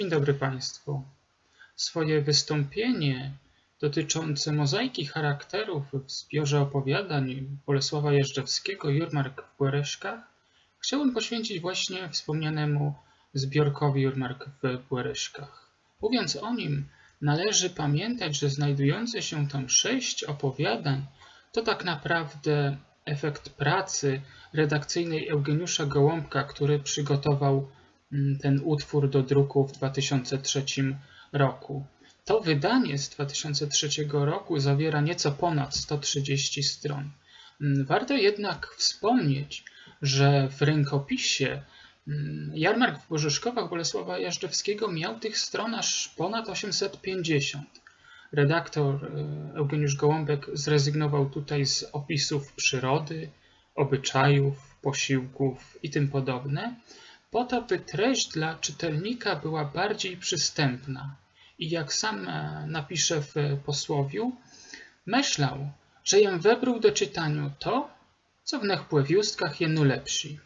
Dzień dobry Państwu. Swoje wystąpienie dotyczące mozaiki charakterów w zbiorze opowiadań Bolesława Jeżdżewskiego Jurmark w Błereszkach chciałbym poświęcić właśnie wspomnianemu zbiorkowi Jurmark w Błereszkach. Mówiąc o nim, należy pamiętać, że znajdujące się tam sześć opowiadań to tak naprawdę efekt pracy redakcyjnej Eugeniusza Gołąbka, który przygotował ten utwór do druku w 2003 roku. To wydanie z 2003 roku zawiera nieco ponad 130 stron. Mm, warto jednak wspomnieć, że w rękopisie mm, Jarmark w Bożyszkowach Bolesława Jażdżewskiego miał tych stron aż ponad 850. Redaktor e, Eugeniusz Gołąbek zrezygnował tutaj z opisów przyrody, obyczajów, posiłków i tym podobne, po to, by treść dla czytelnika była bardziej przystępna. I jak sam e, napisze w posłowiu, myślał, że jem webruł do czytaniu to, co w nech jenu lepsi.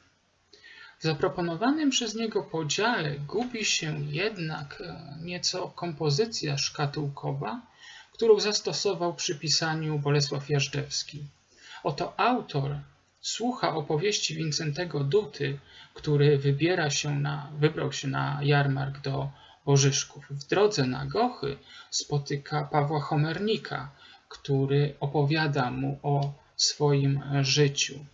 W zaproponowanym przez niego podziale gubi się jednak e, nieco kompozycja szkatułkowa, którą zastosował przy pisaniu Bolesław Jażdżewski. Oto autor słucha opowieści Wincentego Duty, który wybiera się na, wybrał się na jarmark do Bożyszków. W drodze na Gochy spotyka Pawła Homernika, który opowiada mu o swoim życiu.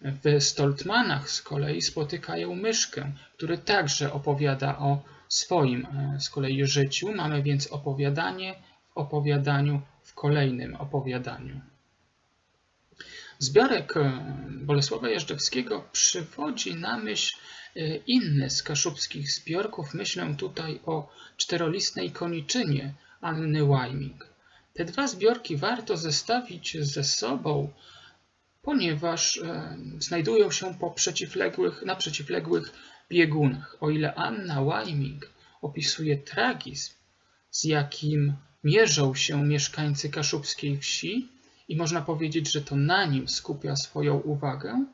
W Stoltmanach z kolei spotykają Myszkę, który także opowiada o swoim e, z kolei życiu. Mamy więc opowiadanie w opowiadaniu w kolejnym opowiadaniu. Zbiorek e, Bolesława Jażdżewskiego przywodzi na myśl e, inny z kaszubskich zbiorków. Myślę tutaj o czterolistnej koniczynie Anny Łajming. Te dwa zbiorki warto zestawić ze sobą, ponieważ e, znajdują się po przeciwległych, na przeciwległych biegunach. O ile Anna Łajming opisuje tragizm, z jakim mierzą się mieszkańcy kaszubskiej wsi, i można powiedzieć, że to na nim skupia swoją uwagę,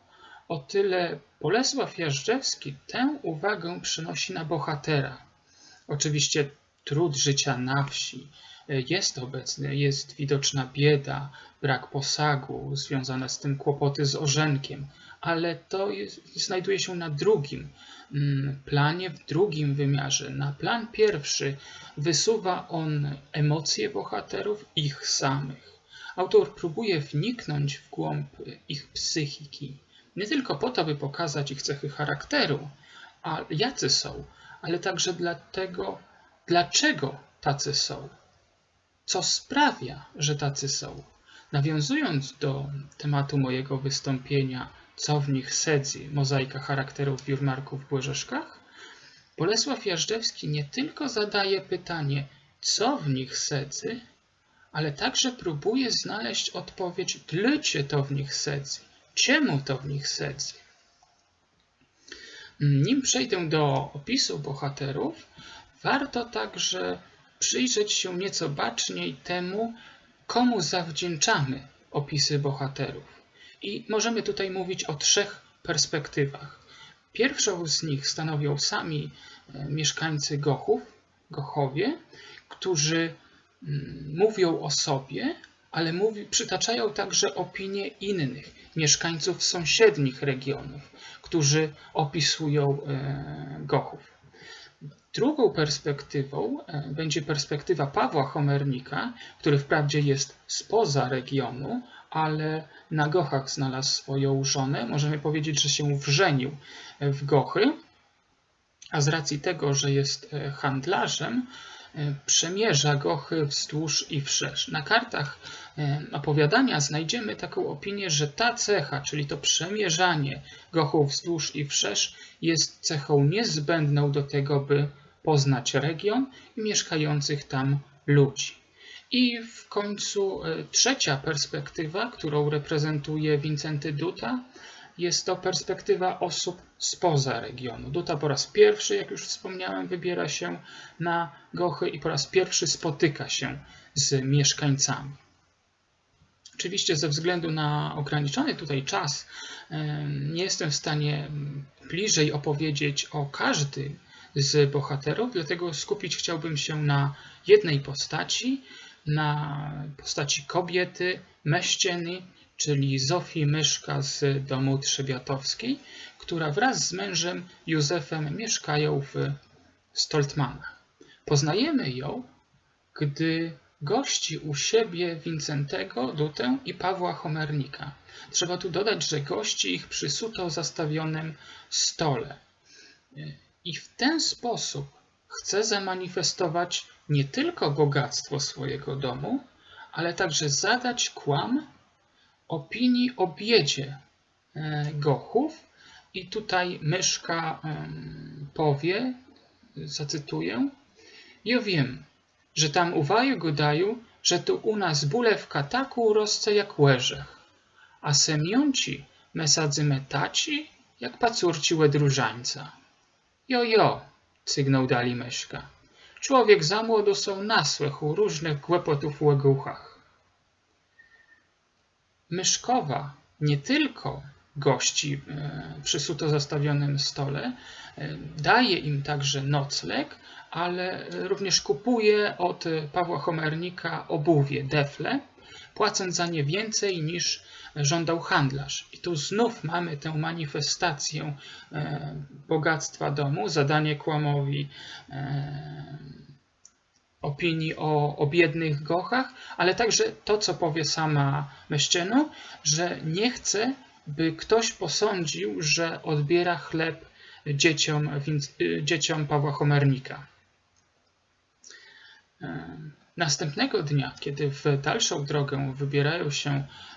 o tyle Bolesław Jażdżewski tę uwagę przenosi na bohatera. Oczywiście trud życia na wsi jest obecny, jest widoczna bieda, brak posagu, związane z tym kłopoty z orzenkiem, ale to jest, znajduje się na drugim mm, planie, w drugim wymiarze. Na plan pierwszy wysuwa on emocje bohaterów, ich samych Autor próbuje wniknąć w głąb ich psychiki, nie tylko po to, by pokazać ich cechy charakteru, a jacy są, ale także dlatego, dlaczego tacy są, co sprawia, że tacy są. Nawiązując do tematu mojego wystąpienia, co w nich sedzi, mozaika charakterów Jurmarków w Błyżeszkach, Bolesław Jażdżewski nie tylko zadaje pytanie, co w nich sedzy, ale także próbuje znaleźć odpowiedź, dlaczego to w nich sedzi, czemu to w nich sedzi. Nim przejdę do opisu bohaterów, warto także przyjrzeć się nieco baczniej temu, komu zawdzięczamy opisy bohaterów. I możemy tutaj mówić o trzech perspektywach. Pierwszą z nich stanowią sami e, mieszkańcy Gochów, Gochowie, którzy mówią o sobie, ale mówi, przytaczają także opinie innych mieszkańców sąsiednich regionów, którzy opisują e, Gochów. Drugą perspektywą e, będzie perspektywa Pawła Homernika, który wprawdzie jest spoza regionu, ale na Gochach znalazł swoją żonę. Możemy powiedzieć, że się wrzenił w Gochy, a z racji tego, że jest e, handlarzem, przemierza Gochy wzdłuż i wszerz. Na kartach e, opowiadania znajdziemy taką opinię, że ta cecha, czyli to przemierzanie Gochów wzdłuż i wszerz, jest cechą niezbędną do tego, by poznać region i mieszkających tam ludzi. I w końcu e, trzecia perspektywa, którą reprezentuje Wincenty Duta, jest to perspektywa osób spoza regionu. Duta po raz pierwszy, jak już wspomniałem, wybiera się na Gochy i po raz pierwszy spotyka się z mieszkańcami. Oczywiście ze względu na ograniczony tutaj czas nie jestem w stanie bliżej opowiedzieć o każdym z bohaterów, dlatego skupić chciałbym się na jednej postaci, na postaci kobiety, Meścieny, czyli Zofii Myszka z domu Trzebiatowskiej, która wraz z mężem Józefem mieszkają w Stoltmanach. Poznajemy ją, gdy gości u siebie Wincentego Dutę i Pawła Homernika. Trzeba tu dodać, że gości ich przy suto zastawionym stole. I w ten sposób chce zamanifestować nie tylko bogactwo swojego domu, ale także zadać kłam opinii o biedzie e, Gochów. I tutaj myszka powie, zacytuję, ja wiem, że tam uwaju godają, że tu u nas bulewka tak urosce jak łeżech, a semionci mesadzy metaci jak pacurci łedróżańca. Jo, jo, cygnął dali myszka. Człowiek za młodo są nasłych u różnych głepotów łeguchach. Myszkowa nie tylko gości e, przy suto zastawionym stole, e, daje im także nocleg, ale również kupuje od Pawła Homernika obuwie, defle, płacąc za nie więcej niż żądał handlarz. I tu znów mamy tę manifestację e, bogactwa domu, zadanie kłamowi opinii o, o biednych gochach, ale także to, co powie sama Meszczynu, że nie chce, by ktoś posądził, że odbiera chleb dzieciom, dzieciom Pawła Homernika. Następnego dnia, kiedy w dalszą drogę wybierają się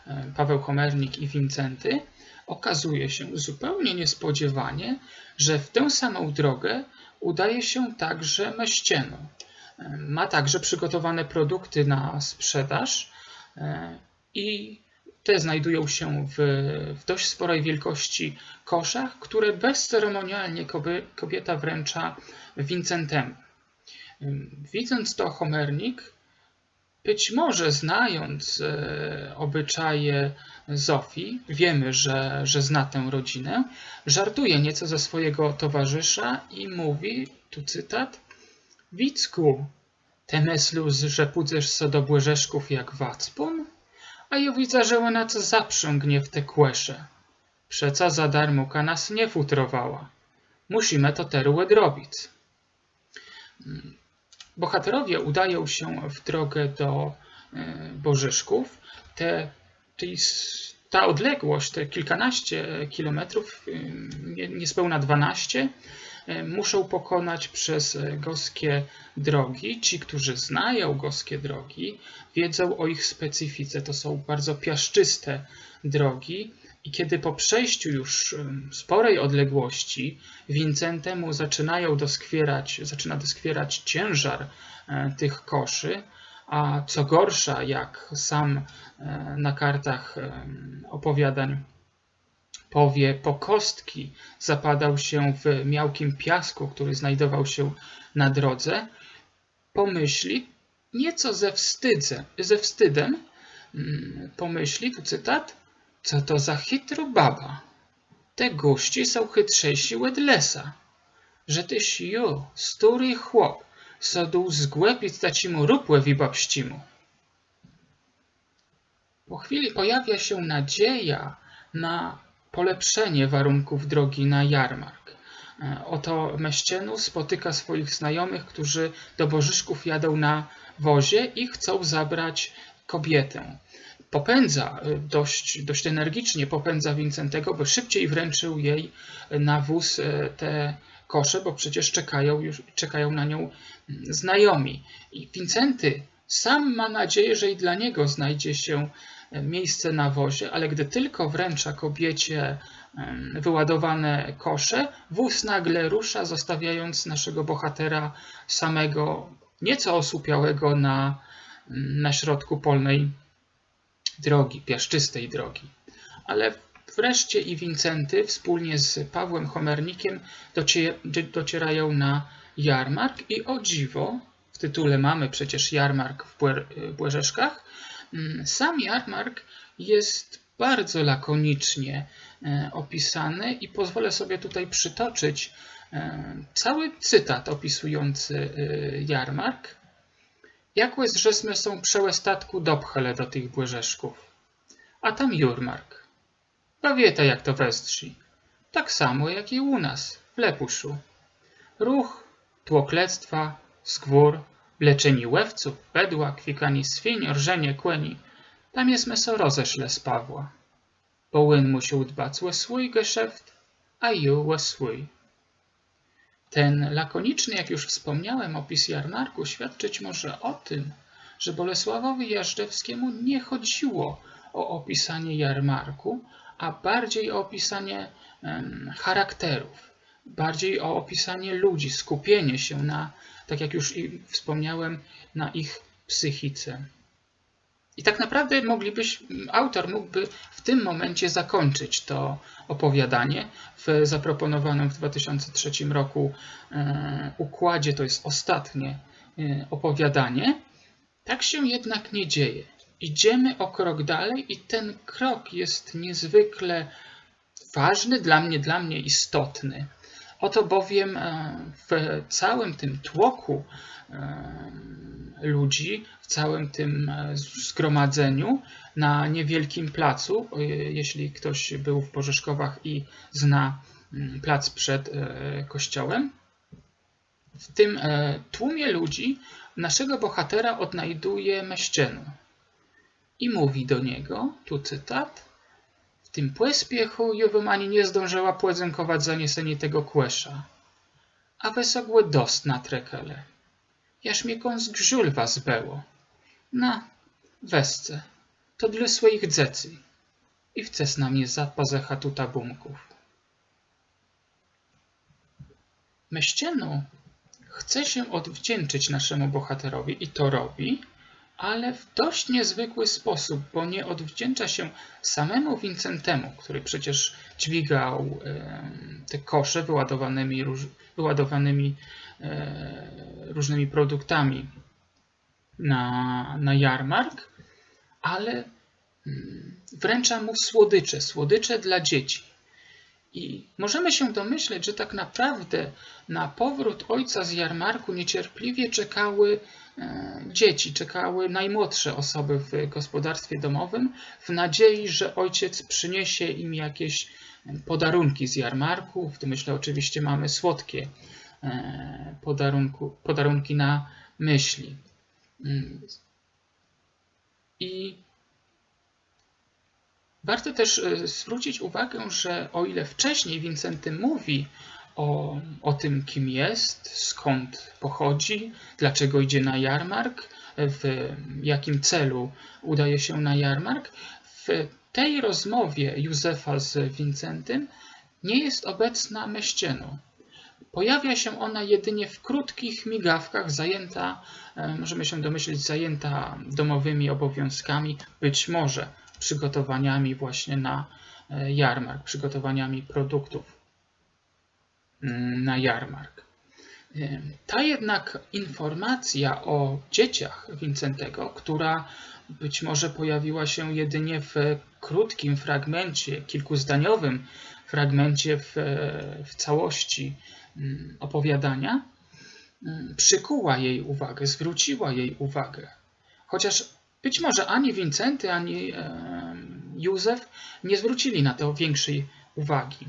e, Paweł Homernik i Wincenty, okazuje się zupełnie niespodziewanie, że w tę samą drogę udaje się także Meścieno. Ma także przygotowane produkty na sprzedaż e, i te znajdują się w, w dość sporej wielkości koszach, które bezceremonialnie kobieta wręcza Wincentemu. Widząc to Homernik, być może znając e, obyczaje Zofii, wiemy, że, że zna tę rodzinę, żartuje nieco ze swojego towarzysza i mówi, tu cytat, Wicku, te meslu, że pójdziesz so do błyżeszków jak wacpun? A ja widzę, że ona co zaprzęgnie w te kłesze. Przeca za darmuka nas nie futrowała. Musimy to terułę drobić. Bohaterowie udają się w drogę do e, Bożyszków. Te, ta odległość, te kilkanaście kilometrów, niespełna 12, e, muszą pokonać przez goskie drogi. Ci, którzy znają goskie drogi, wiedzą o ich specyfice. To są bardzo piaszczyste drogi, i kiedy po przejściu już sporej odległości Wincentemu zaczynają doskwierać, zaczyna doskwierać ciężar e, tych koszy, a co gorsza, jak sam e, na kartach opowiadań powie, po kostki zapadał się w miałkim piasku, który znajdował się na drodze, pomyśli, nieco ze, wstydze, ze wstydem, pomyśli, tu cytat, co to za chytro baba? Te gości są chytrzejsi od lesa. Że tyś jo, stury chłop, sodu zgłębić tacimu rupłe wibabścimu. Po chwili pojawia się nadzieja na polepszenie warunków drogi na jarmark. E, oto Meścienu spotyka swoich znajomych, którzy do Bożyszków jadą na wozie i chcą zabrać kobietę popędza y, dość, dość energicznie, popędza Wincentego, by szybciej wręczył jej na wóz y, te kosze, bo przecież czekają, już, czekają na nią znajomi. I Wincenty sam ma nadzieję, że i dla niego znajdzie się miejsce na wozie, ale gdy tylko wręcza kobiecie wyładowane kosze, wóz nagle rusza, zostawiając naszego bohatera samego, nieco osłupiałego na, na środku polnej drogi, piaszczystej drogi. Ale wreszcie i Wincenty wspólnie z Pawłem Homernikiem docierają na jarmark i o dziwo, w tytule mamy przecież jarmark w Błerzeszkach, sam jarmark jest bardzo lakonicznie e, opisane i pozwolę sobie tutaj przytoczyć e, cały cytat opisujący e, jarmark. Jakłe zrzesmy są przełe statku dopchele do tych błyżeszków. A tam jurmark. Bawieta jak to westrzy. Tak samo jak i u nas, w Lepuszu. Ruch, tłoklectwa, skwór, Wleczeni łewców, bedła, kwikani świń, rżenie kłeni. Tam jest meso roześle z Pawła. Połyn musiał dbać o swój geszeft, a ju o swój. Ten lakoniczny, jak już wspomniałem, opis jarmarku świadczyć może o tym, że Bolesławowi Jażdżewskiemu nie chodziło o opisanie jarmarku, a bardziej o opisanie charakterów, bardziej o opisanie ludzi, skupienie się na tak jak już wspomniałem, na ich psychice. I tak naprawdę moglibyś, autor mógłby w tym momencie zakończyć to opowiadanie w zaproponowanym w 2003 roku e, układzie, to jest ostatnie e, opowiadanie. Tak się jednak nie dzieje. Idziemy o krok dalej i ten krok jest niezwykle ważny, dla mnie, dla mnie istotny. Oto bowiem e, w całym tym tłoku e, ludzi, w całym tym e, zgromadzeniu na niewielkim placu, jeśli ktoś był w Porzeszkowach i zna mm, plac przed kościołem, w tym tłumie ludzi naszego bohatera odnajduje Meścienu i mówi do niego, tu cytat, tym pośpiechu Juwym ani nie zdążyła płedzenkować zaniesienie tego kłesza. A wesogłe dost na trekele. Jaż mnie kąs grzul was było. Na, wesce, to dla swoich dzecy. I wces na mnie zapazecha tuta bumków. Meścienu chce się odwdzięczyć naszemu bohaterowi i to robi, ale w dość niezwykły sposób, bo nie odwdzięcza się samemu Vincentemu, który przecież dźwigał te kosze wyładowanymi, wyładowanymi e, różnymi produktami na, na jarmark, ale mm, wręcza mu słodycze, słodycze dla dzieci. I możemy się domyśleć, że tak naprawdę na powrót ojca z jarmarku niecierpliwie czekały dzieci, czekały najmłodsze osoby w gospodarstwie domowym w nadziei, że ojciec przyniesie im jakieś podarunki z jarmarku. W tym myślę oczywiście mamy słodkie e, podarunki na myśli. Mm. I Warto też e, zwrócić uwagę, że o ile wcześniej Wincenty mówi o, o tym, kim jest, skąd pochodzi, dlaczego idzie na jarmark, w jakim celu udaje się na jarmark, w tej rozmowie Józefa z Wincentym nie jest obecna Meścienu. Pojawia się ona jedynie w krótkich migawkach, zajęta, e, możemy się domyślić, zajęta domowymi obowiązkami, być może przygotowaniami właśnie na e, jarmark, przygotowaniami produktów na jarmark. Ta jednak informacja o dzieciach Wincentego, która być może pojawiła się jedynie w krótkim fragmencie, kilkuzdaniowym fragmencie w, w całości mm, opowiadania, mm, przykuła jej uwagę, zwróciła jej uwagę. Chociaż być może ani Wincenty, ani Józef nie zwrócili na to większej uwagi.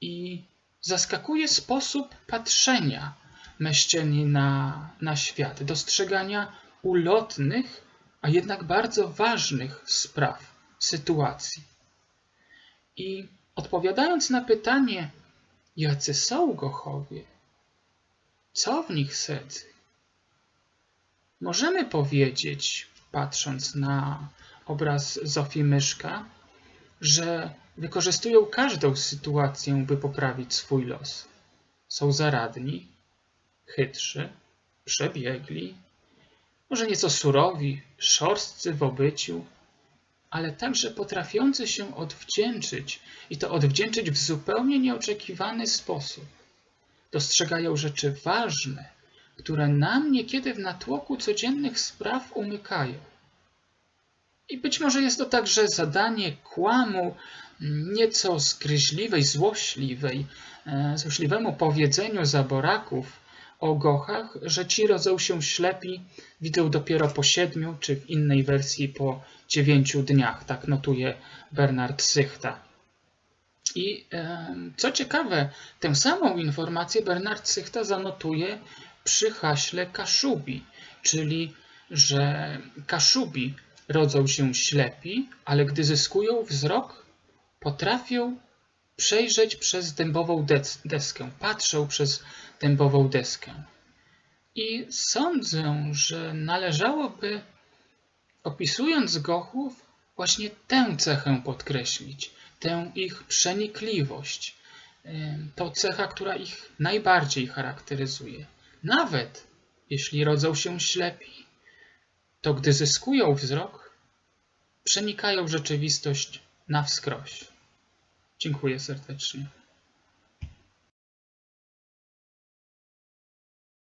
I zaskakuje sposób patrzenia mężczyzny na, na świat, dostrzegania ulotnych, a jednak bardzo ważnych spraw, sytuacji. I odpowiadając na pytanie, jacy są Gochowie, co w nich sedzy, Możemy powiedzieć, patrząc na obraz Zofii Myszka, że wykorzystują każdą sytuację, by poprawić swój los. Są zaradni, chytrzy, przebiegli, może nieco surowi, szorstcy w obyciu, ale także potrafiący się odwdzięczyć i to odwdzięczyć w zupełnie nieoczekiwany sposób. Dostrzegają rzeczy ważne, które nam niekiedy w natłoku codziennych spraw umykają. I być może jest to także zadanie kłamu nieco zgryźliwej, złośliwej, e, złośliwemu powiedzeniu zaboraków o gochach, że ci rodzą się ślepi, widzą dopiero po siedmiu, czy w innej wersji po dziewięciu dniach. Tak notuje Bernard Sychta. I e, co ciekawe, tę samą informację Bernard Sychta zanotuje przy haśle Kaszubi, czyli że Kaszubi rodzą się ślepi, ale gdy zyskują wzrok, potrafią przejrzeć przez dębową des- deskę, patrzą przez dębową deskę. I sądzę, że należałoby, opisując Gochów, właśnie tę cechę podkreślić, tę ich przenikliwość, to cecha, która ich najbardziej charakteryzuje. Nawet jeśli rodzą się ślepi, to gdy zyskują wzrok, przenikają rzeczywistość na wskroś. Dziękuję serdecznie.